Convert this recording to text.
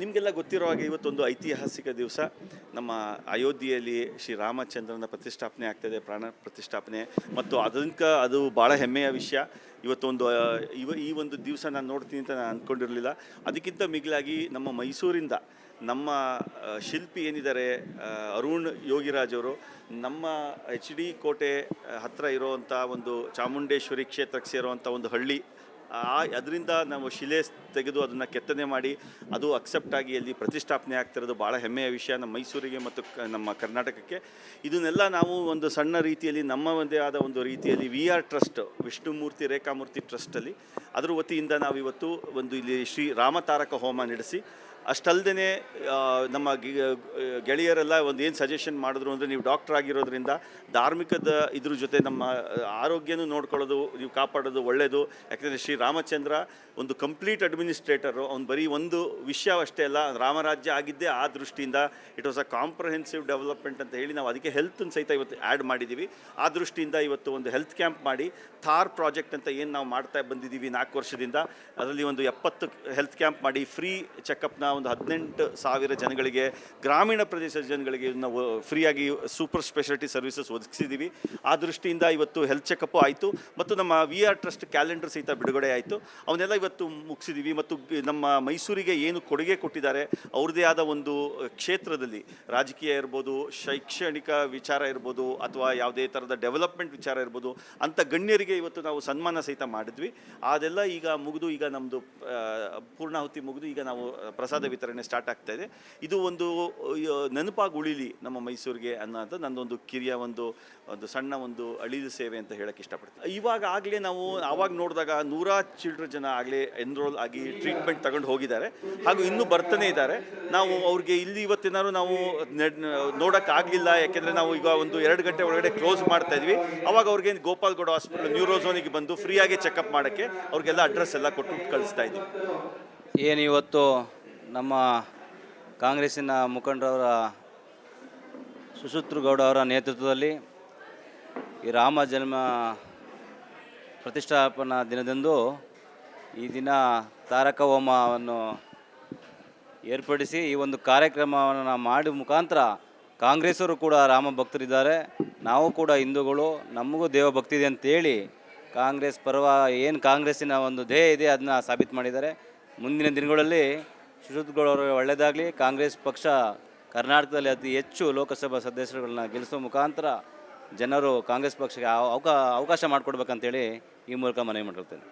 ನಿಮಗೆಲ್ಲ ಗೊತ್ತಿರೋ ಹಾಗೆ ಇವತ್ತೊಂದು ಐತಿಹಾಸಿಕ ದಿವಸ. ನಮ್ಮ ಅಯೋಧ್ಯೆಯಲ್ಲಿ ಶ್ರೀ ರಾಮಚಂದ್ರನ ಪ್ರತಿಷ್ಠಾಪನೆ ಆಗ್ತದೆ, ಪ್ರಾಣ ಪ್ರತಿಷ್ಠಾಪನೆ. ಮತ್ತು ಅದಕ್ಕೆ ಅದು ಭಾಳ ಹೆಮ್ಮೆಯ ವಿಷಯ. ಇವತ್ತೊಂದು ಇವ, ಈ ಒಂದು ದಿವಸ ನಾನು ನೋಡ್ತೀನಿ ಅಂತ ನಾನು ಅಂದ್ಕೊಂಡಿರಲಿಲ್ಲ ಅದಕ್ಕಿಂತ ಮಿಗಿಲಾಗಿ ನಮ್ಮ ಮೈಸೂರಿಂದ ನಮ್ಮ ಶಿಲ್ಪಿ ಏನಿದ್ದಾರೆ ಅರುಣ್ ಯೋಗಿರಾಜ್ ಅವರು, ನಮ್ಮ ಎಚ್ ಡಿ ಕೋಟೆ ಹತ್ತಿರ ಇರುವಂಥ ಒಂದು ಚಾಮುಂಡೇಶ್ವರಿ ಕ್ಷೇತ್ರಕ್ಕೆ ಸೇರುವಂಥ ಒಂದು ಹಳ್ಳಿ ಆ, ಅದರಿಂದ ನಾವು ಶಿಲೆ ತೆಗೆದು ಅದನ್ನು ಕೆತ್ತನೆ ಮಾಡಿ, ಅದು ಅಕ್ಸೆಪ್ಟ್ ಆಗಿ ಅಲ್ಲಿ ಪ್ರತಿಷ್ಠಾಪನೆ ಆಗ್ತಿರೋದು ಭಾಳ ಹೆಮ್ಮೆಯ ವಿಷಯ ನಮ್ಮ ಮೈಸೂರಿಗೆ ಮತ್ತು ನಮ್ಮ ಕರ್ನಾಟಕಕ್ಕೆ. ಇದನ್ನೆಲ್ಲ ನಾವು ಒಂದು ಸಣ್ಣ ರೀತಿಯಲ್ಲಿ, ನಮ್ಮ ಒಂದೇ ಆದ ಒಂದು ರೀತಿಯಲ್ಲಿ V R trust Vishnumurthy Rekhamurthy ಟ್ರಸ್ಟಲ್ಲಿ ಅದರ ವತಿಯಿಂದ ನಾವು ಇವತ್ತು ಒಂದು ಇಲ್ಲಿ ಶ್ರೀ ರಾಮತಾರಕ ಹೋಮ ನಡೆಸಿ ಅಷ್ಟಲ್ಲದೆ ನಮ್ಮ ಗೆಳೆಯರೆಲ್ಲ ಒಂದು ಏನು ಸಜೆಷನ್ ಮಾಡಿದ್ರು ಅಂದರೆ ನೀವು ಡಾಕ್ಟರ್ ಆಗಿರೋದ್ರಿಂದ ಧಾರ್ಮಿಕದ ಇದ್ರ ಜೊತೆ ನಮ್ಮ ಆರೋಗ್ಯನೂ ನೋಡ್ಕೊಳ್ಳೋದು, ನೀವು ಕಾಪಾಡೋದು ಒಳ್ಳೆಯದು ಯಾಕೆಂದರೆ ಶ್ರೀ ರಾಮಚಂದ್ರ ಒಂದು ಕಂಪ್ಲೀಟ್ ಅಡ್ಮಿನಿಸ್ಟ್ರೇಟರು, ಅವ್ನು ಬರೀ ಒಂದು ವಿಷಯವಷ್ಟೇ ಅಲ್ಲ, ರಾಮರಾಜ್ಯ ಆಗಿದ್ದೇ ಆ ದೃಷ್ಟಿಯಿಂದ it was a comprehensive development ಅಂತ ಹೇಳಿ ನಾವು ಅದಕ್ಕೆ ಹೆಲ್ತನ್ನು ಸಹಿತ ಇವತ್ತು ಆ್ಯಡ್ ಮಾಡಿದ್ದೀವಿ ಆ ದೃಷ್ಟಿಯಿಂದ ಇವತ್ತು ಒಂದು ಹೆಲ್ತ್ ಕ್ಯಾಂಪ್ ಮಾಡಿ, ಥಾರ್ ಪ್ರಾಜೆಕ್ಟ್ ಅಂತ ಏನು ನಾವು ಮಾಡ್ತಾ ಬಂದಿದ್ದೀವಿ ನಾಲ್ಕು ವರ್ಷದಿಂದ, ಅದರಲ್ಲಿ ಒಂದು ಎಪ್ಪತ್ತು ಹೆಲ್ತ್ ಕ್ಯಾಂಪ್ ಮಾಡಿ ಫ್ರೀ ಚೆಕಪ್ನ ಒಂದು ಹದಿನೆಂಟು ಸಾವಿರ ಜನಗಳಿಗೆ, ಗ್ರಾಮೀಣ ಪ್ರದೇಶದ ಜನಗಳಿಗೆ ನಾವು ಫ್ರೀಯಾಗಿ ಸೂಪರ್ ಸ್ಪೆಷಾಲಿಟಿ ಸರ್ವಿಸಸ್ ಒದಗಿಸಿದ್ದೀವಿ ಆ ದೃಷ್ಟಿಯಿಂದ ಇವತ್ತು ಹೆಲ್ತ್ ಚೆಕಪ್ಪು ಆಯಿತು. ಮತ್ತು ನಮ್ಮ ವಿ ಆರ್ ಟ್ರಸ್ಟ್ ಕ್ಯಾಲೆಂಡರ್ ಸಹಿತ ಬಿಡುಗಡೆ ಆಯಿತು. ಅವನ್ನೆಲ್ಲ ಇವತ್ತು ಮುಗಿಸಿದ್ದೀವಿ ಮತ್ತು ನಮ್ಮ ಮೈಸೂರಿಗೆ ಏನು ಕೊಡುಗೆ ಕೊಟ್ಟಿದ್ದಾರೆ ಅವ್ರದ್ದೇ ಆದ ಒಂದು ಕ್ಷೇತ್ರದಲ್ಲಿ ರಾಜಕೀಯ ಇರ್ಬೋದು, ಶೈಕ್ಷಣಿಕ ವಿಚಾರ ಇರ್ಬೋದು, ಅಥವಾ ಯಾವುದೇ ಥರದ ಡೆವಲಪ್ಮೆಂಟ್ ವಿಚಾರ ಇರ್ಬೋದು ಅಂಥ ಗಣ್ಯರಿಗೆ ಇವತ್ತು ನಾವು ಸನ್ಮಾನ ಸಹಿತ ಮಾಡಿದ್ವಿ. ಅದೆಲ್ಲ ಈಗ ಮುಗಿದು ಈಗ ನಮ್ಮದು ಪೂರ್ಣಾಹುತಿ ಮುಗಿದು ಈಗ ನಾವು ಪ್ರಸಾದ ವಿತರಣೆ ಸ್ಟಾರ್ಟ್ ಆಗ್ತಾ ಇದೆ. ಇದು ಒಂದು ನೆನಪಾಗಿ ಉಳಿಲಿ ನಮ್ಮ ಮೈಸೂರಿಗೆ ಅನ್ನೋದು ನನ್ನೊಂದು ಕಿರಿಯ ಒಂದು ಒಂದು ಸಣ್ಣ ಒಂದು ಅಳಿಲು ಸೇವೆ ಅಂತ ಹೇಳಕ್ಕೆ ಇಷ್ಟಪಡ್ತೀನಿ. ಇವಾಗ ಆಗಲೇ ನಾವು ಆವಾಗ ನೋಡಿದಾಗ ನೂರಾ ಚಿಲ್ಡ್ರ ಜನ ಆಗಲೇ ಎನ್ರೋಲ್ ಆಗಿ ಟ್ರೀಟ್ಮೆಂಟ್ ತಗೊಂಡು ಹೋಗಿದ್ದಾರೆ. ಹಾಗೂ ಇನ್ನೂ ಬರ್ತಾನೆ ಇದ್ದಾರೆ. ನಾವು ಅವ್ರಿಗೆ ಇಲ್ಲಿ ಇವತ್ತೇನಾದ್ರು ನಾವು ನೋಡೋಕ್ಕಾಗಲಿಲ್ಲ ಯಾಕೆಂದರೆ ನಾವು ಈಗ ಒಂದು ಎರಡು ಗಂಟೆ ಒಳಗಡೆ ಕ್ಲೋಸ್ ಮಾಡ್ತಾ ಇದ್ವಿ. ಅವಾಗ ಅವ್ರಿಗೆ ಗೋಪಾಲ್ಗೌಡ ಹಾಸ್ಪಿಟಲ್ ನ್ಯೂರೋಝೋನಿಗೆ ಬಂದು ಫ್ರೀಯಾಗಿ ಚೆಕಪ್ ಮಾಡೋಕ್ಕೆ ಅವ್ರಿಗೆಲ್ಲ ಅಡ್ರೆಸ್ ಎಲ್ಲ ಕೊಟ್ಟು ಕಳಿಸ್ತಾ ಇದ್ವಿ. ಏನು ಇವತ್ತು ನಮ್ಮ ಕಾಂಗ್ರೆಸ್ಸಿನ ಮುಖಂಡರವರ ಸುಸೂತ್ರ ಗೌಡ ಅವರ ನೇತೃತ್ವದಲ್ಲಿ ಈ ರಾಮ ಜನ್ಮ ಪ್ರತಿಷ್ಠಾಪನಾ ದಿನದಂದು ಈ ದಿನ ತಾರಕ ಹೋಮವನ್ನು ಏರ್ಪಡಿಸಿ ಈ ಒಂದು ಕಾರ್ಯಕ್ರಮವನ್ನು ಮಾಡಿ ಮುಖಾಂತರ ಕಾಂಗ್ರೆಸ್ಸರು ಕೂಡ ರಾಮ ಭಕ್ತರಿದ್ದಾರೆ. ನಾವು ಕೂಡ ಹಿಂದೂಗಳು, ನಮಗೂ ದೇವ ಭಕ್ತಿ ಇದೆ ಅಂತೇಳಿ ಕಾಂಗ್ರೆಸ್ ಪರವ ಏನು ಕಾಂಗ್ರೆಸ್ಸಿನ ಒಂದು ಧ್ಯೇಯ ಇದೆ ಅದನ್ನ ಸಾಬೀತು ಮಾಡಿದ್ದಾರೆ. ಮುಂದಿನ ದಿನಗಳಲ್ಲಿ ಶಿಶುದ್ಗಳವರು ಒಳ್ಳೆಯದಾಗಲಿ ಕಾಂಗ್ರೆಸ್ ಪಕ್ಷ ಕರ್ನಾಟಕದಲ್ಲಿ ಅತಿ ಹೆಚ್ಚು ಲೋಕಸಭಾ ಸದಸ್ಯರುಗಳನ್ನ ಗೆಲ್ಲಿಸುವ ಮುಖಾಂತರ ಜನರು ಕಾಂಗ್ರೆಸ್ ಪಕ್ಷಕ್ಕೆ ಅವ- ಅವಕಾ ಅವಕಾಶ ಮಾಡಿಕೊಡ್ಬೇಕಂತೇಳಿ ಈ ಮೂಲಕ ಮನವಿ ಮಾಡಿರ್ತೇನೆ.